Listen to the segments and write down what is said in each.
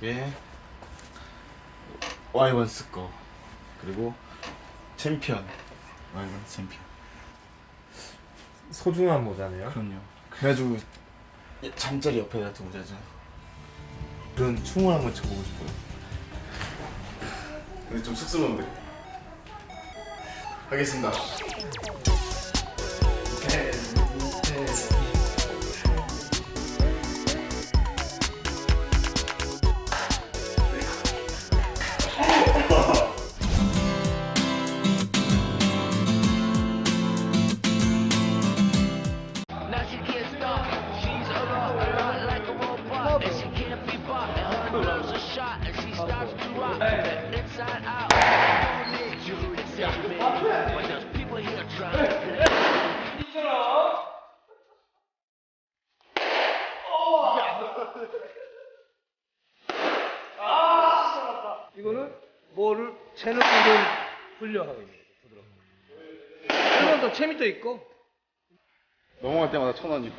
이게 와이번스 거. 그리고 챔피언. 와이번스 챔피언. 소중한 모자네요. 그럼요. 그래가지고 잠자리 옆에다 두고 자죠. 그런 춤을 한번 춰보고 싶어요. 근데 좀 쑥스러운데? 하겠습니다 shot, and she starts to rock. Inside out, don't need you to save me. But there's people here trying to 이거는 뭐를 채는 부분 훈련하고 있는 거죠. 부드럽게. 그럼 더 재미도 있고 넘어갈 때마다 천 원이고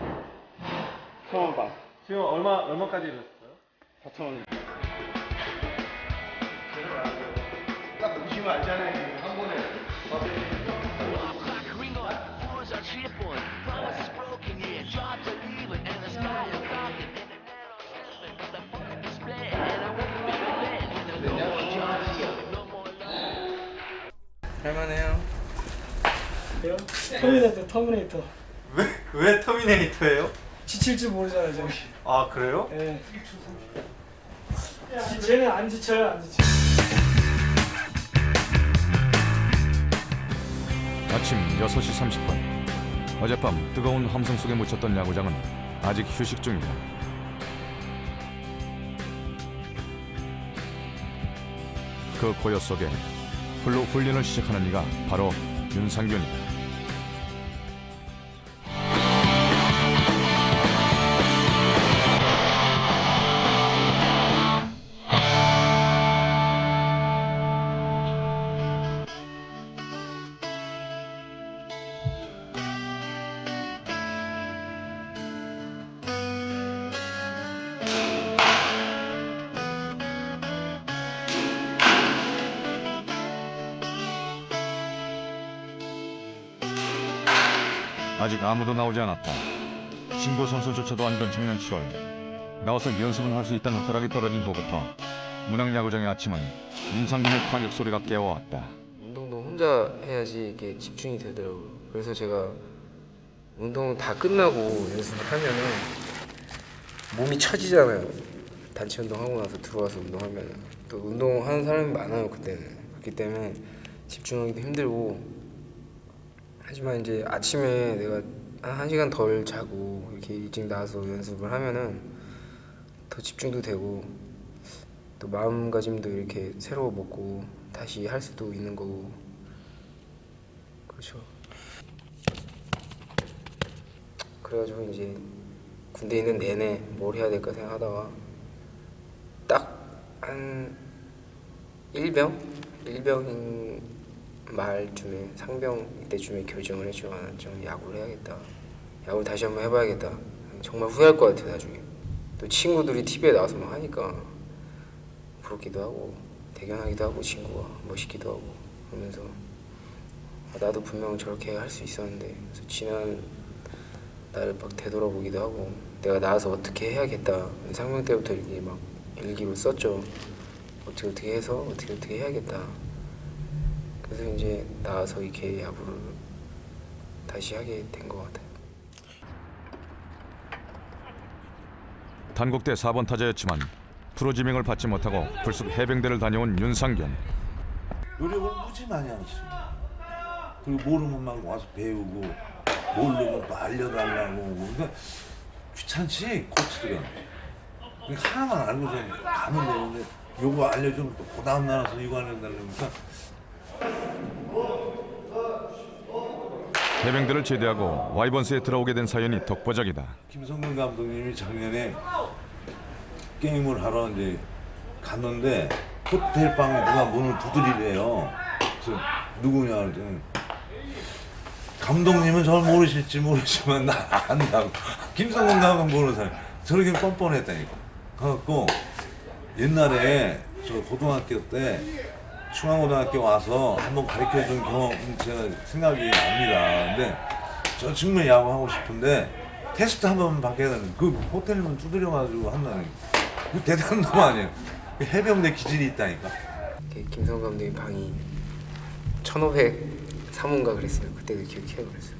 천 원 반 지금 얼마 얼마까지 이랬어요? 사천 원 ring jobs, no more love. 할만해요. 터미네이터 터미네이터 왜, 왜 터미네이터예요? 지칠 줄 모르잖아요 저기 아 그래요? 예. 지- 쟤는 안 지쳐요 안 지쳐 아침 6시 30분. 어젯밤 뜨거운 함성 속에 묻혔던 야구장은 아직 휴식 중이다. 그 고요 속에 홀로 훈련을 시작하는 이가 바로 윤상균이다 아직 아무도 나오지 않았다. 신고 선수조차도 안된 작년 7월 나와서 연습을 할수 있다는 허락이 떨어진 후부터 문학야구장의 아침은 윤상균의 타격 소리가 깨워왔다. 운동도 혼자 해야지 이게 집중이 되더라고요. 그래서 제가 운동 다 끝나고 연습을 하면은 몸이 처지잖아요. 단체 운동하고 나서 들어와서 운동하면은. 또 운동하는 사람이 많아요 그때는. 그렇기 때문에 집중하기도 힘들고 하지만 이제 아침에 내가 한 1시간 덜 자고 이렇게 일찍 나와서 연습을 하면은 더 집중도 되고 또 마음가짐도 이렇게 새로워 먹고 다시 할 수도 있는 거고 그렇죠. 그래가지고 이제 군대 있는 내내 뭘 해야 될까 생각하다가 딱한 일병 일병인 말쯤에 상병 이때쯤에 결정을 했죠. 아, 좀 야구를 해야겠다. 야구를 다시 한번 해봐야겠다. 정말 후회할 것 같아요 나중에. 또 친구들이 TV에 나와서 막 하니까 부럽기도 하고 대견하기도 하고 친구가 멋있기도 하고 그러면서 아, 나도 분명 저렇게 할 수 있었는데 그래서 지난 나를 막 되돌아보기도 하고 내가 나와서 어떻게 해야겠다 상병 때부터 이렇게 막 일기로 썼죠 어떻게 어떻게 해서 어떻게 어떻게 해야겠다 그래서 이제 나와서 이렇게 야구를 다시 하게 된 것 같아요. 단국대 4번 타자였지만 프로 지명을 받지 못하고 불쑥 해병대를 다녀온 윤상균 노력을 무지 많이 하셨습니다. 그리고 모르면 막 와서 배우고 모르면 또 알려달라고 그러니까 귀찮지 코치들은 그러니까 하나만 알고 좀 가면 되는데 요거 알려주면 또 그 다음 날와서 이거 알려달라니까 해병대를 제대하고 와이번스에 들어오게 된 사연이 독보적이다 김성근 감독님이 작년에 게임을 하러 이제 갔는데 호텔 방에 누가 문을 두드리래요. 그래서 누구냐 그랬더니 감독님은 잘 모르실지 모르지만 나 안다고. 김성근 감독 모르는 사람 저렇게 뻔뻔했다니까. 그래갖고 옛날에 저 고등학교 때 중앙고등학교 와서 한번 가르쳐 준 경험 제가 생각이 납니다. 근데 저 정말 야구 하고 싶은데 테스트 한 번 받게 되는 그 호텔문 두드려가지고 한다는 그 대단한 놈 아니에요. 그 해병대 기질이 있다니까. 김성 감독님 방이 1503호인가 그랬어요. 그때 기억해요 그랬어요.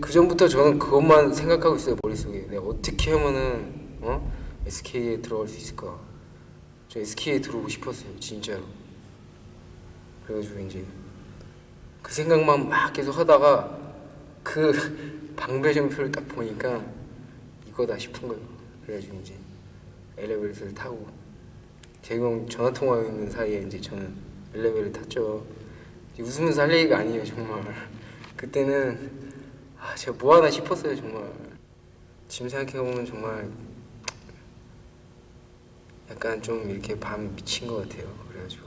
그 전부터 저는 그것만 생각하고 있어요 머릿속에. 내가 어떻게 하면은 어 SK에 들어갈 수 있을까? 저 SK에 들어오고 싶었어요 진짜로. 그래가지고 이제 그 생각만 막 계속 하다가 그 방배정표를 딱 보니까 이거다 싶은 거예요. 그래가지고 이제 엘리베이터를 타고 재경 전화 통화하고 있는 사이에 이제 저는 엘리베이터를 탔죠. 웃으면서 할 얘기가 아니에요 정말. 그때는 아 제가 뭐 하나 싶었어요 정말. 지금 생각해 보면 정말 약간 좀 이렇게 밤 미친 것 같아요. 그래가지고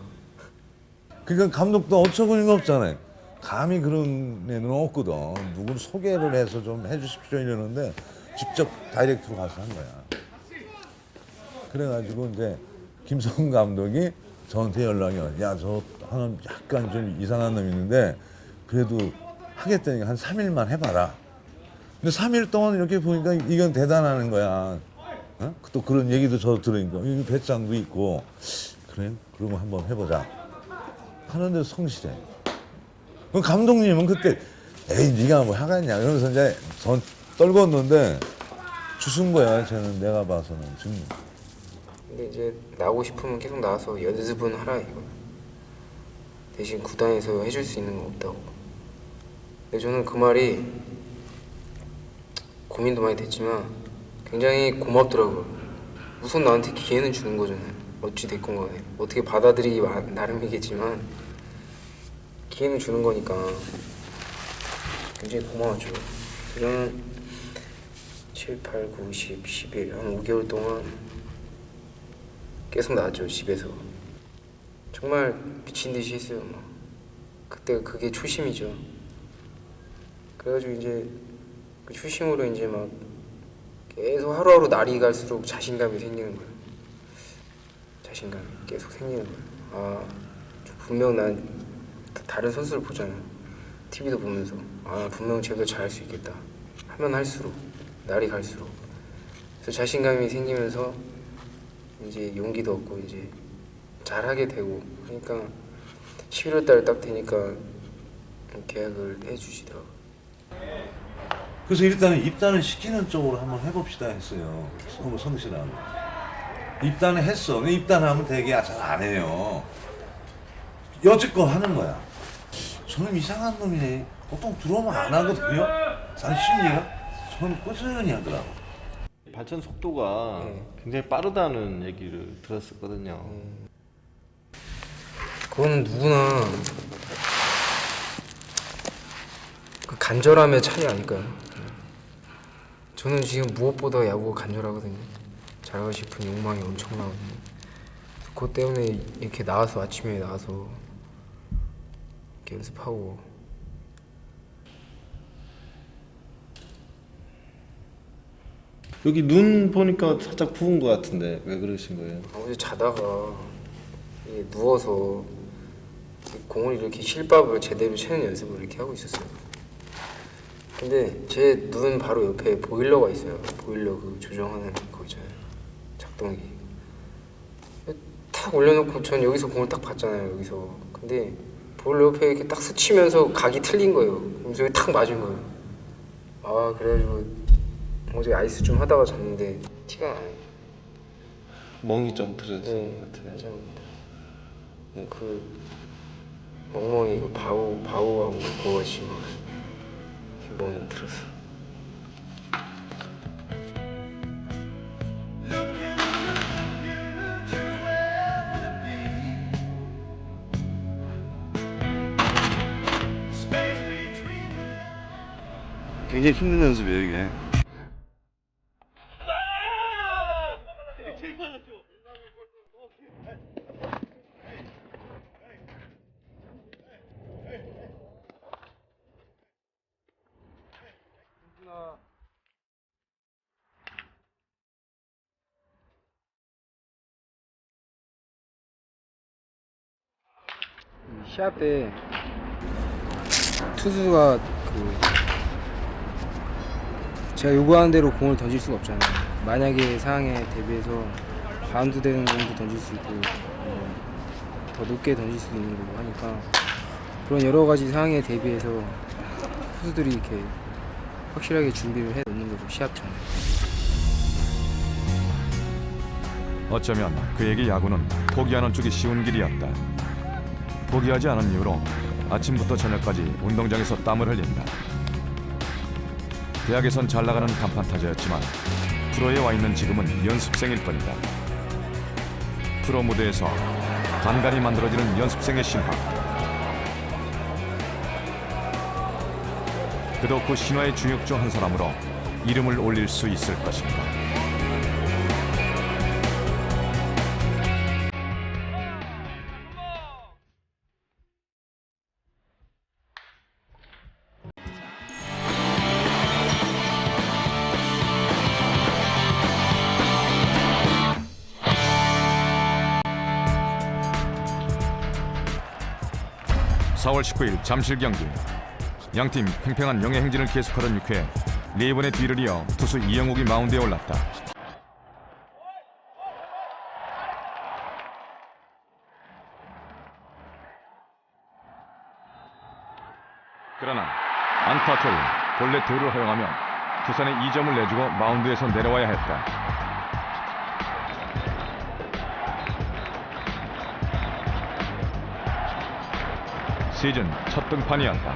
그러니까 감독도 어처구니가 없잖아요. 감히 그런 애는 없거든. 누구를 소개를 해서 좀 해주십시오 이러는데 직접 다이렉트로 가서 한 거야. 그래가지고 이제 김성훈 감독이 저한테 연락이 와. 야, 저 하나 약간 좀 이상한 놈 있는데 그래도 하겠다니까 한 3일만 해봐라. 근데 3일 동안 이렇게 보니까 이건 대단하는 거야. 어? 또 그런 얘기도 저도 들으니까 이 배짱도 있고 그래 그러면 한번 해보자. 하는데 성실해. 그럼 감독님은 그때 에이 네가 뭐 하겠냐 이러면서 이제 전 떨궜는데 주순 거야 쟤는 내가 봐서는 지금 근데 이제 나오고 싶으면 계속 나와서 연습은 하라 이거. 대신 구단에서 해줄 수 있는 건 없다고. 근데 저는 그 말이 고민도 많이 됐지만 굉장히 고맙더라고요. 우선 나한테 기회는 주는 거잖아요. 어찌 됐건 간에 어떻게 받아들이기 마- 나름이겠지만 기회는 주는 거니까 굉장히 고마웠죠. 저는 7, 8, 9, 10, 11, 한 5개월 동안 계속 나왔죠 집에서 정말 미친 듯이 했어요 막 그때 그게 초심이죠 그래가지고 이제 그 초심으로 이제 막 계속 하루하루 날이 갈수록 자신감이 생기는 거예요. 자신감이 계속 생기는 거예요. 아 분명 난 다른 선수를 보잖아요 TV도 보면서. 아 분명 쟤도 잘할 수 있겠다. 하면 할수록 날이 갈수록. 그래서 자신감이 생기면서 이제 용기도 얻고 이제 잘하게 되고. 하니까 11월 달 딱 되니까 계약을 해주시더라고. 요 그래서 일단은 입단을 시키는 쪽으로 한번 해봅시다 했어요. 성, 성실하고 입단을 했어. 근데 입단하면 되게 잘 안 해요. 여지껏 하는 거야. 저는 이상한 놈이네. 보통 들어오면 안 하거든요. 난 심리가? 저는 꾸준히 하더라고. 발전 속도가 네. 굉장히 빠르다는 얘기를 들었었거든요. 그거는 누구나 그 간절함의 차이 아닐까요? 저는 지금 무엇보다 야구가 간절하거든요. 잘하고 싶은 욕망이 엄청나거든요. 그것 때문에 이렇게 나와서 아침에 나와서 이렇게 연습하고 여기 눈 보니까 살짝 부은 것 같은데 왜 그러신 거예요? 어제 자다가 이게 누워서 이 공을 이렇게 실밥을 제대로 채는 연습을 이렇게 하고 있었어요. 근데 제 눈 바로 옆에 보일러가 있어요. 보일러 그 조정하는 거 있잖아요. 작동기. 탁 올려놓고 전 여기서 공을 딱 봤잖아요. 여기서. 근데 보일러 옆에 이렇게 딱 스치면서 각이 틀린 거예요. 그래서 여기 탁 맞은 거예요. 아 그래가지고 어제 아이스 좀 하다가 잤는데 티가 나요. 멍이 좀 들어진 네, 것 같아요. 맞습니다. 네, 그 멍멍이 그 바우 바우하고 그거 지금 멍이 들었어. 굉장히 힘든 연습이에요 이게. 시합 때 투수가 그 제가 요구하는 대로 공을 던질 수가 없잖아요. 만약에 상황에 대비해서 바운드 되는 공도 던질 수 있고 뭐, 더 높게 던질 수도 있는 거고 하니까 그런 여러 가지 상황에 대비해서 투수들이 이렇게 확실하게 준비를 해 놓는 거죠 시합 전에. 어쩌면 그에게 야구는 포기하는 쪽이 쉬운 길이었다. 포기하지 않은 이유로 아침부터 저녁까지 운동장에서 땀을 흘린다. 대학에선 잘 나가는 간판 타자였지만 프로에 와 있는 지금은 연습생일 뿐이다. 프로 무대에서 간간히 만들어지는 연습생의 신화. 그도 그 신화의 주역 중 한 사람으로 이름을 올릴 수 있을 것입니다. 사월 19일 잠실 경기 양팀 팽팽한 영예 행진을 계속하던 6회 네 번의 뒤를 이어 투수 이영욱이 마운드에 올랐다. 그러나 안타 둘, 본래 둘을 허용하며 두산에 2점을 내주고 마운드에서 내려와야 했다. 시즌 첫 등판이었다.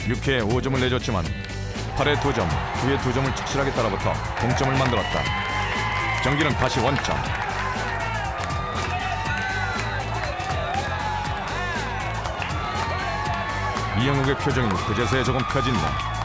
6회에 5점을 내줬지만 8회 2점, 9회 2점을 착실하게 따라붙어 동점을 만들었다. 경기는 다시 원점. 이영욱의 표정이 그제서야 조금 펴진다.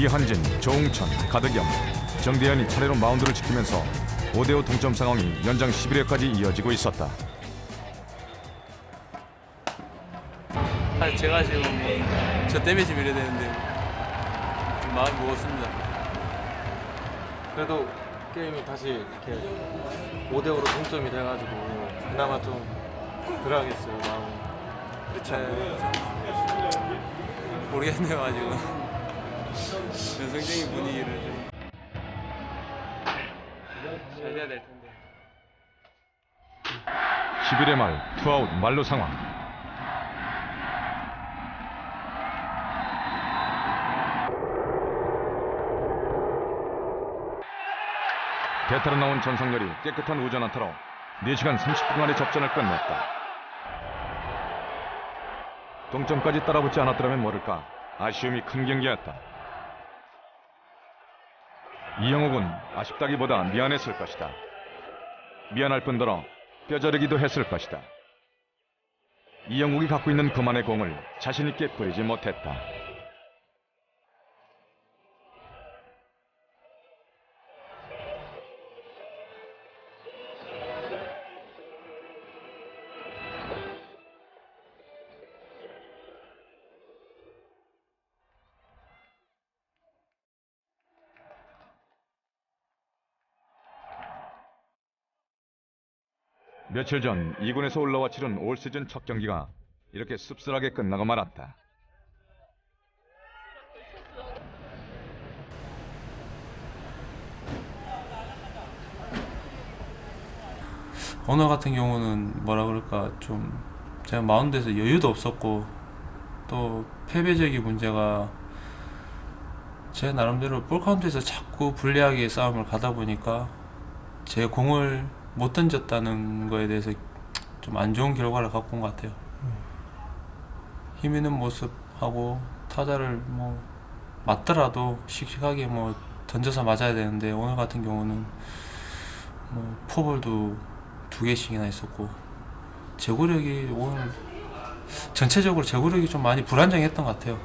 이한진, 조웅천, 가덕염, 정대현이 차례로 마운드를 지키면서 5대5 동점 상황이 연장 11회까지 이어지고 있었다. 아, 제가 지금 저 때문에 지금 이래야 되는데 좀 마음이 무겁습니다. 그래도 게임이 다시 이렇게 5대5로 동점이 돼가지고 그나마 좀 덜하겠어요 마음이 그렇지 않나요? 모르겠네요 아직은. 전성적인 분위기를 좀잘 돼야 될 텐데. 11회 말 투아웃 말로 상황. 대타로 나온 전성열이 깨끗한 우전 안타로 4시간 30분 만에 접전을 끝냈다. 동점까지 따라붙지 않았더라면 모를까 아쉬움이 큰 경기였다. 이영욱은 아쉽다기보다 미안했을 것이다. 미안할 뿐더러 뼈저리기도 했을 것이다. 이영욱이 갖고 있는 그만의 공을 자신 있게 뿌리지 못했다. 며칠 전 2군에서 올라와 치른 올 시즌 첫 경기가 이렇게 씁쓸하게 끝나고 말았다. 오늘 같은 경우는 뭐라 그럴까 좀 제가 마운드에서 여유도 없었고 또 패배적인 문제가 제 나름대로 볼 카운트에서 자꾸 불리하게 싸움을 가다 보니까 제 공을 못 던졌다는 거에 대해서 좀 안 좋은 결과를 갖고 온 것 같아요. 힘 있는 모습하고 타자를 뭐 맞더라도 씩씩하게 뭐 던져서 맞아야 되는데 오늘 같은 경우는 뭐 포볼도 두 개씩이나 있었고 제구력이 오늘 전체적으로 제구력이 좀 많이 불안정했던 것 같아요.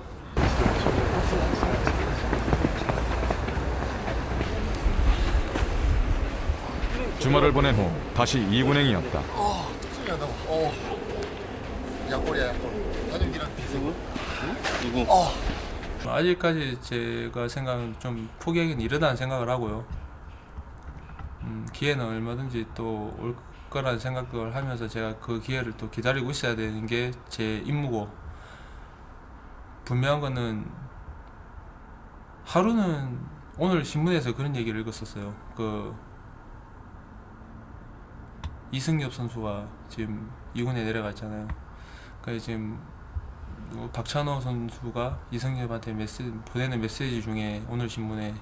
주말을 보낸 후 다시 이군행이었다. 아직까지 제가 생각은 좀 포기하기는 이르다는 생각을 하고요. 음, 기회는 얼마든지 또 올 거라는 생각을 하면서 제가 그 기회를 또 기다리고 있어야 되는 게 제 임무고 분명한 거는 하루는 오늘 신문에서 그런 얘기를 읽었었어요. 그 이승엽 선수가 지금 2군에 내려갔잖아요. 그 지금 누구 박찬호 선수가 이승엽한테 메시지 보내는 메시지 중에 오늘 신문에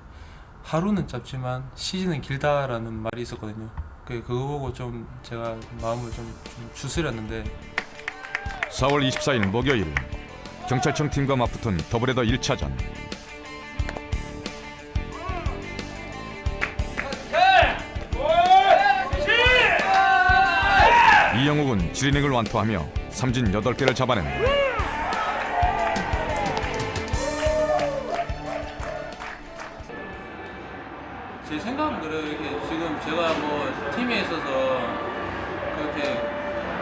하루는 짧지만 시즌은 길다라는 말이 있었거든요. 그 그거 보고 좀 제가 마음을 좀, 좀 추스렸는데 4월 24일 목요일 경찰청 팀과 맞붙은 더블헤더 1차전. 이영욱은 7이닝을 완투하며 삼진 8개를 잡아낸다. 제 생각은. 이게 지금 제가 뭐 팀에 있어서 그렇게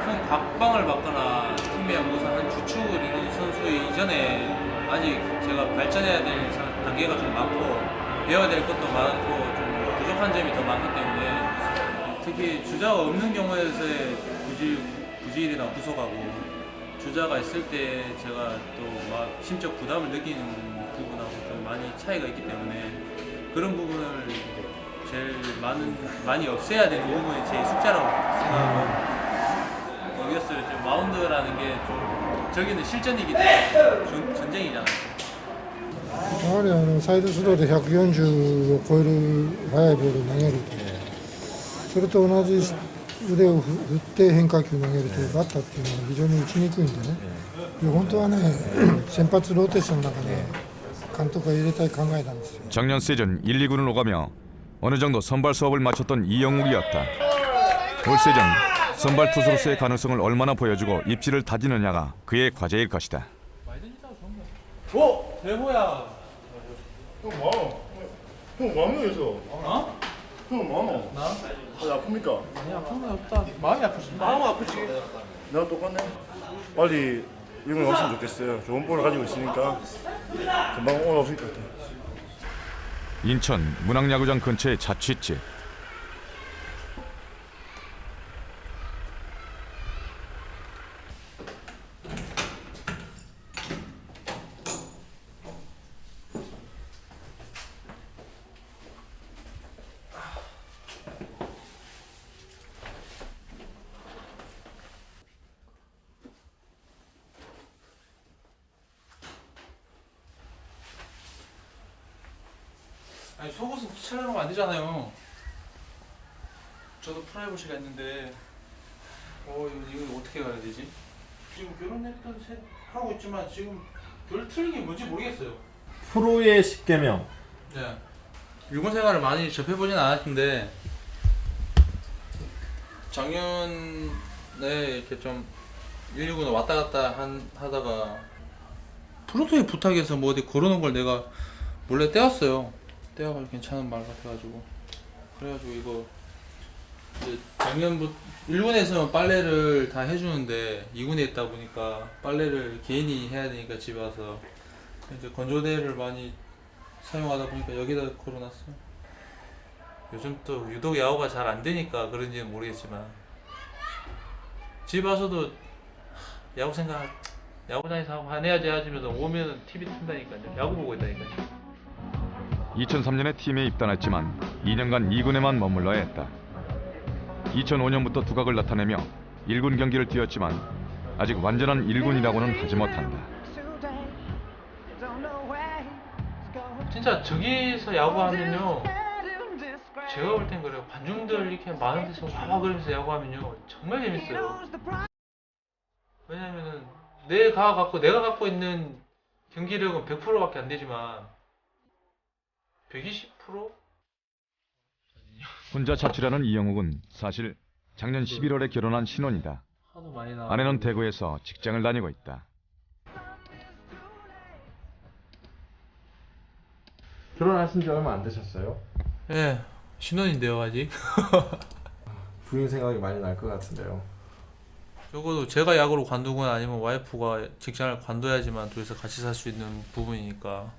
큰 각방을 받거나 팀의 무슨 한 주축을 이룬 선수 이전에 아직 제가 발전해야 될 사- 단계가 좀 많고 배워야 될 것도 많고 좀 부족한 점이 더 많기 때문에 특히 주자가 없는 경우에서의 부질, 부질이나 부족하고 주자가 있을 때 제가 또 막 심적 부담을 느끼는 부분하고 좀 많이 차이가 있기 때문에 그런 부분을 제일 많은 많이 없애야 되는 부분이 제 숙제라고 생각하고 여기서는 좀 마운드라는 게 좀 저기는 실전이기 때문에 전, 전쟁이잖아요. やはりあのサイドスローで140を超える速いボールを投げると、それと同じ 腕を振振って変化球投げると、バッターっていうのは非常に打ちにくいんでね、で本当はね、先発ローテーションの中で監督が入れたい考えなんですよ。 작년 시즌 1, 2군을 오가며 어느 정도 선발 수업을 마쳤던 이영욱이었다. 올 시즌 선발 투수로서의 가능성을 얼마나 보여주고 입지를 다지느냐가 그의 과제일 것이다. 어? 대호야. 형 많아. 형 많아 해서. 어? 형 많아. 나? 어, 아픕니까? 아니 아픈 거 없다. 마음이 아프지. 마음 아프지. 내가 똑같네. 빨리 이걸 왔으면 좋겠어요. 좋은 볼을 가지고 있으니까 금방 올라오실 것 같아요. 인천 문학야구장 근처의 자취집. 아니 속옷은 귀찮으면 안 되잖아요. 저도 프라이버시가 있는데, 어 이거, 이거 어떻게 가야 되지? 지금 결혼 했던 세, 하고 있지만 지금 별 틀린 게 뭔지 모르겠어요. 프로의 10개명. 네. 일본 생활을 많이 접해보진 않았는데 작년에 이렇게 좀 119는 왔다 갔다 한, 하다가 프로토에 부탁해서 뭐 어디 걸어놓은 걸 내가 몰래 떼었어요. 떼어가지고 괜찮은 말 같아가지고 그래가지고 이거 이제 작년부터 일본에서는 빨래를 다 해주는데 2군에 있다 보니까 빨래를 개인이 해야 되니까 집에 와서 이제 건조대를 많이 사용하다 보니까 여기다 걸어놨어요. 요즘 또 유독 야구가 잘 안 되니까 그런지는 모르겠지만 집 와서도 야구 생각 야구장에서 하고 해야지 하시면서 오면은 TV 튼다니까요. 야구 보고 있다니까요. 2003년에 팀에 입단했지만 2년간 2군에만 머물러야 했다. 2005년부터 두각을 나타내며 1군 경기를 뛰었지만 아직 완전한 1군이라고는 하지 못한다. 진짜 저기서 야구하면요. 제가 볼 땐 그래요. 관중들 이렇게 많은 데서 와 그러면서 야구하면요. 정말 재밌어요. 왜냐면은 내가 갖고 내가 갖고 있는 경기력은 100%밖에 안 되지만 120%? 혼자 자취라는 이영욱은 사실 작년 11월에 결혼한 신혼이다. 하도 많이 나. 아내는 대구에서 직장을 다니고 있다. 결혼하신 지 얼마 안 되셨어요? 예, 신혼인데요 아직. 부인 생각이 많이 날 것 같은데요. 적어도 제가 야구를 관두거나 아니면 와이프가 직장을 관둬야지만 둘이서 같이 살 수 있는 부분이니까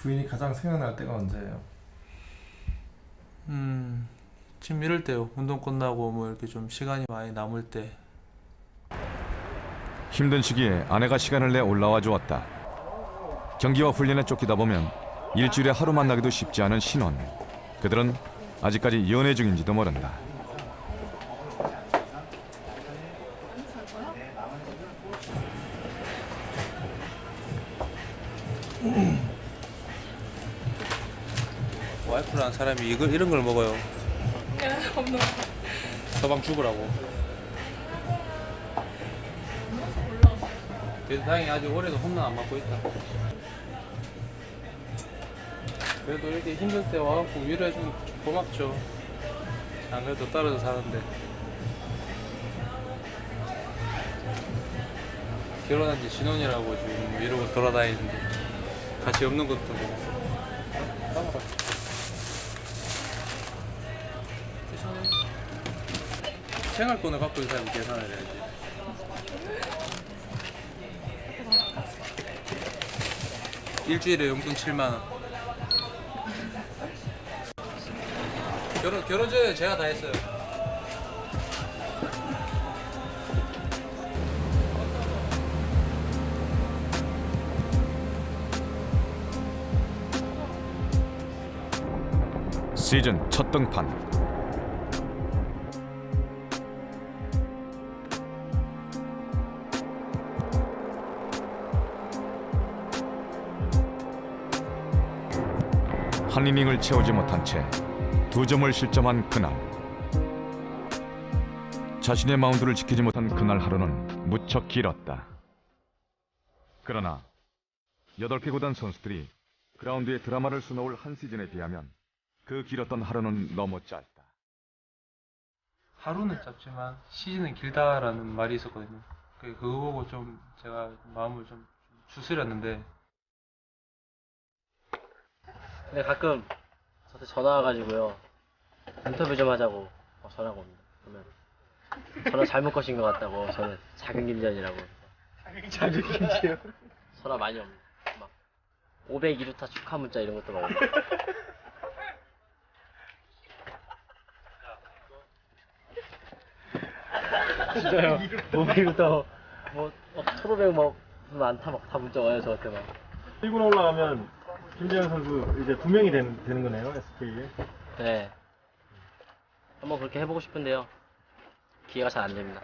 부인이 가장 생각날 때가 언제예요? 음 지금 이럴 때요 운동 끝나고 뭐 이렇게 좀 시간이 많이 남을 때 힘든 시기에 아내가 시간을 내 올라와 주었다. 경기와 훈련에 쫓기다 보면 일주일에 하루 만나기도 쉽지 않은 신혼. 그들은 아직까지 연애 중인지도 모른다. 사람이 이걸 이런 걸 먹어요. 서방 죽으라고. 그래도 다행히 아직 올해도 홈런 안 맞고 있다. 그래도 이렇게 힘들 때 와갖고 위로해주면 고맙죠. 안 그래도 떨어져 사는데. 결혼한 지 신혼이라고 지금 이러고 돌아다니는데 같이 없는 것도 뭐. 따라가 생활권을 갖고 있는 사람이 계산을 해야지. 일주일에 용돈 7만 원. 결혼 결혼 전에 제가 다 했어요. 시즌 첫 등판. 한 이닝을 채우지 못한 채 두 점을 실점한 그날 자신의 마운드를 지키지 못한 그날 하루는 무척 길었다. 그러나 여덟 개 구단 선수들이 그라운드에 드라마를 수놓을 한 시즌에 비하면 그 길었던 하루는 너무 짧다. 하루는 짧지만 시즌은 길다라는 말이 있었거든요 그- 그거 보고 좀 제가 마음을 좀 추스렸는데 근데 가끔 저한테 전화 와가지고요. 인터뷰 좀 하자고 막 전화가 옵니다. 그러면 전화 잘못 거신 것 같다고 저는 작은 김전이라고. 작은 김지요? 전화 많이 옵니다. 막 502루타 축하 문자 이런 것도 막 옵니다. 진짜요? 502루타 뭐 막, 초로백 막 많다 막다 문자 와요 저한테 막. 1군 올라가면 김재현 선수 이제 두 명이 되는, 되는 거네요, SK에. 네. 한번 그렇게 해보고 싶은데요. 기회가 잘 안 됩니다.